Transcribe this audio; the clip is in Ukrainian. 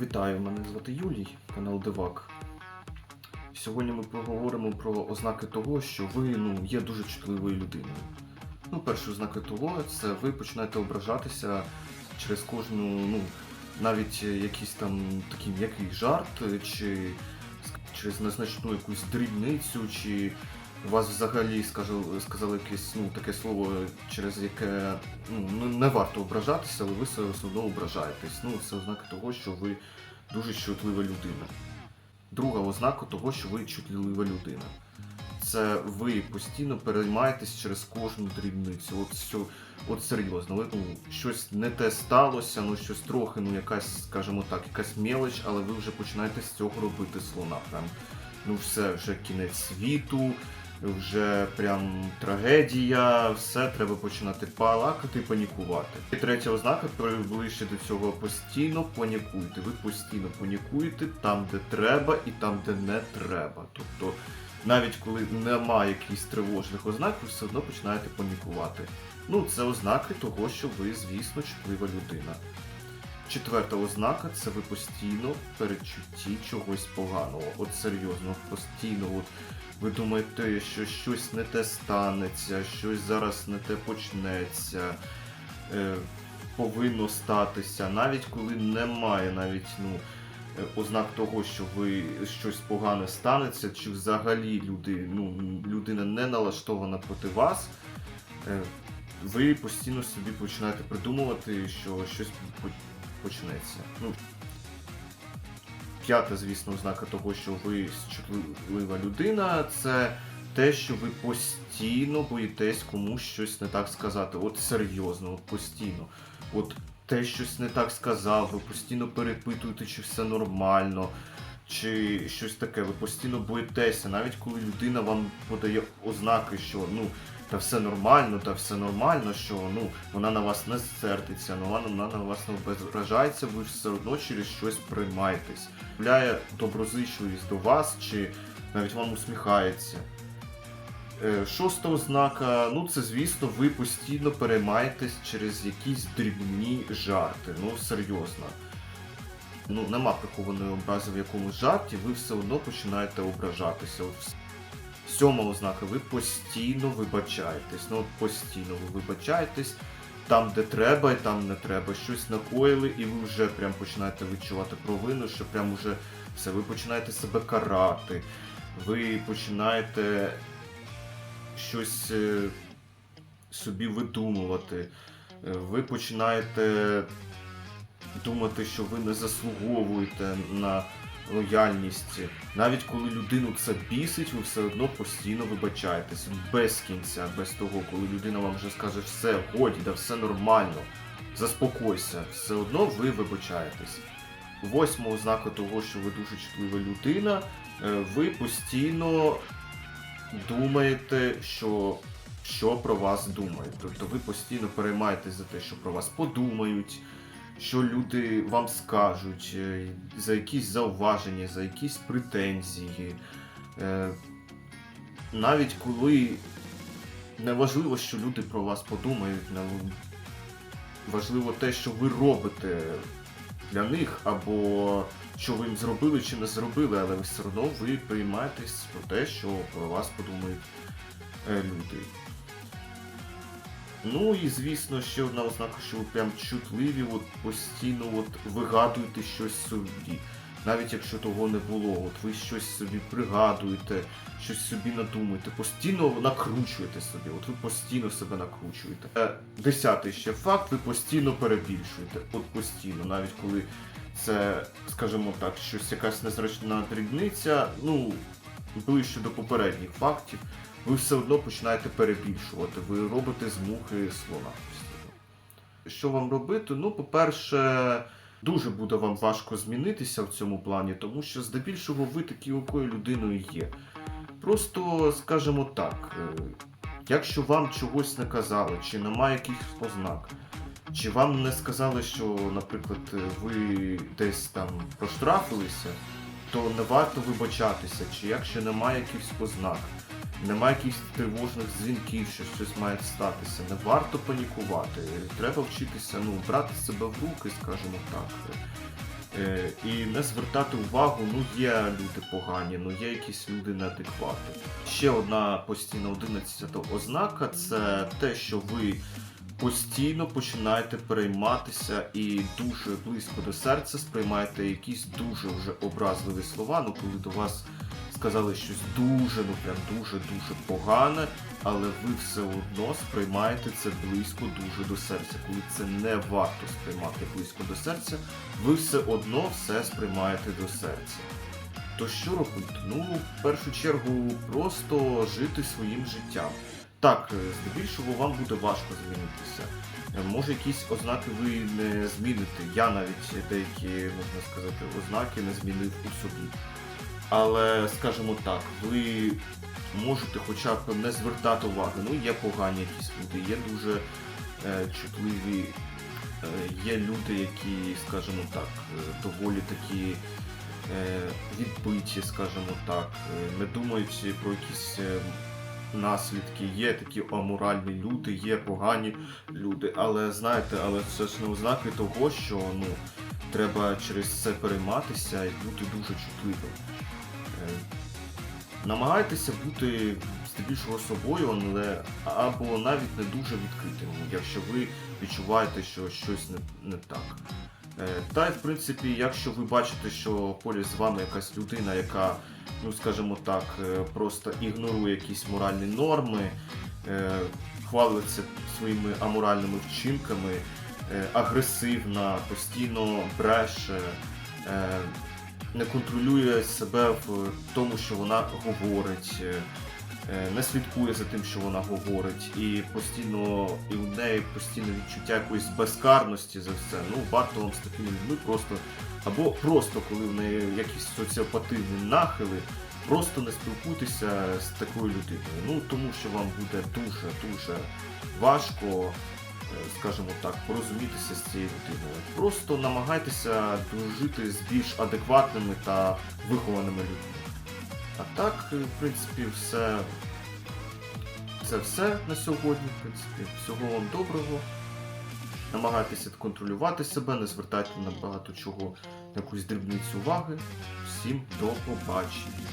Вітаю, мене звати Юлій, канал Дивак. Сьогодні ми поговоримо про ознаки того, що ви ну, є дуже чутливою людиною. Ну, перші ознаки того, це ви починаєте ображатися через кожну, ну, навіть якийсь там такий м'який жарт, чи через незначну якусь дрібницю, чи у вас взагалі сказали, сказали якесь ну, таке слово, через яке ну, ну, не варто ображатися, але ви все одно ображаєтесь. Ну, це ознака того, що ви дуже чутлива людина. Друга ознака того, що ви чутлива людина. Це ви постійно переймаєтесь через кожну дрібницю. От, що, от серйозно, ви, ну, щось не те сталося, ну щось трохи, ну якась, скажімо так, якась мелоч, але ви вже починаєте з цього робити слона. Прям, ну все, вже кінець світу, вже прям трагедія, все, треба починати палакати, панікувати. І третя ознака, ближче до цього, постійно панікуйте. Ви постійно панікуєте там, де треба, і там, де не треба. Тобто, навіть коли немає якихось тривожних ознак, ви все одно починаєте панікувати. Ну, це ознаки того, що ви, звісно, чутлива людина. Четверта ознака це ви постійно передчутті чогось поганого. От серйозно, постійно, от ви думаєте, що щось не те станеться, щось зараз не те почнеться, е, повинно статися, навіть коли немає навіть ну, е, ознак того, що ви щось погане станеться, чи взагалі люди, ну, людина не налаштована проти вас. Е, ви постійно собі починаєте придумувати, що щось почнеться. Ну, п'ята, звісно, ознака того, що ви чутлива людина, це те, що ви постійно боїтесь комусь щось не так сказати. От серйозно, от постійно. От те щось не так сказав, ви постійно перепитуєте, чи все нормально, чи щось таке. Ви постійно боїтеся, навіть коли людина вам подає ознаки, що ну. Та все нормально, та все нормально, що ну вона на вас не сердиться, ну вона, на вас не ображається, ви все одно через щось приймаєтесь. Являє доброзичливість до вас, чи навіть вам усміхається. Е, Шоста ознака, ну це звісно, ви постійно переймаєтесь через якісь дрібні жарти. Ну серйозно. Ну, нема прихованої образи в якомусь жарті, ви все одно починаєте ображатися. Сьома ознака, ви постійно вибачаєтесь. Ну, постійно ви вибачаєтесь там, де треба, і там не треба. Щось накоїли, і ви вже прям починаєте відчувати провину, що прям уже все, ви починаєте себе карати, ви починаєте щось е, собі видумувати, е, ви починаєте думати, що ви не заслуговуєте на лояльність. Навіть коли людину це бісить, ви все одно постійно вибачаєтесь без кінця, без того, коли людина вам вже скаже все, годі, да все нормально, заспокойся, все одно ви вибачаєтесь. Восьма ознака того, що ви дуже чутлива людина, е, ви постійно думаєте, що, що про вас думають. Тобто ви постійно переймаєтесь за те, що про вас подумають, що люди вам скажуть, е, за якісь зауваження, за якісь претензії. Е, Навіть коли не важливо, що люди про вас подумають, важливо те, що ви робите для них, або що ви їм зробили чи не зробили, але все одно ви приймаєтесь про те, що про вас подумають е, люди. Ну і звісно, ще одна ознака, що ви прям чутливі, от постійно от вигадуєте щось собі. Навіть якщо того не було, от ви щось собі пригадуєте, щось собі надумуєте, постійно накручуєте собі, от ви постійно себе накручуєте. Е, Десятий ще факт, ви постійно перебільшуєте. От постійно, навіть коли це, скажімо так, щось якась незрачна дрібниця, ну, ближче до попередніх фактів, ви все одно починаєте перебільшувати. Ви робите з мухи слона. Що вам робити? Ну, по-перше, дуже буде вам важко змінитися в цьому плані, тому що здебільшого ви такою людиною є. Просто, скажімо так, е, якщо вам чогось не казали, чи немає якихось ознак, чи вам не сказали, що, наприклад, ви десь там проштрафилися, то не варто вибачатися, чи якщо немає якихось ознак, немає якихось тривожних дзвінків, що щось має статися, не варто панікувати. Треба вчитися ну, брати себе в руки, скажімо так. Е, і не звертати увагу, ну є люди погані, ну є якісь люди неадекватні. Ще одна постійна 11 ознака це те, що ви постійно починаєте перейматися і дуже близько до серця сприймаєте якісь дуже вже образливі слова. Ну коли до вас сказали щось дуже, ну прям дуже дуже погане, але ви все одно сприймаєте це близько дуже до серця. Коли це не варто сприймати близько до серця, ви все одно все сприймаєте до серця. То що робити? Ну, в першу чергу, просто жити своїм життям. Так, е, здебільшого вам буде важко змінитися. Е, Може, якісь ознаки ви не зміните. Я навіть деякі, можна сказати, ознаки не змінив у собі. Але, скажімо так, ви можете хоча б не звертати уваги. Ну, є погані якісь люди, є дуже е, чутливі, е, є люди, які, скажімо так, е, доволі такі е, відбиті, скажімо так, е, не думають про якісь е, наслідки. Є такі аморальні люди, є погані люди. Але знаєте, але це ж не ознаки того, що ну, треба через це перейматися і бути дуже чутливим. Намагайтеся бути здебільшого собою, але або навіть не дуже відкритими, якщо ви відчуваєте, що щось не, не так. Е, Та й в принципі, якщо ви бачите, що поряд з вами якась людина, яка, ну скажімо так, е, просто ігнорує якісь моральні норми, е, хвалиться своїми аморальними вчинками, агресивна, постійно бреше, не контролює себе в тому, що вона говорить, е, е, не слідкує за тим, що вона говорить, і постійно і у неї постійно відчуття якоїсь безкарності за все. Ну, варто вам з такими людьми просто або просто коли в неї якісь соціопативні нахили, просто не спілкуйтеся з такою людиною. Ну тому що вам буде дуже дуже важко. Е, Скажімо так, порозумітися з цією людиною. Просто намагайтеся дружити з більш адекватними та вихованими людьми. А так, е, в принципі, все. Це все на сьогодні. В принципі, всього вам доброго. Намагайтеся контролювати себе, не звертайте на багато чого якусь дрібниць уваги. Всім до побачення.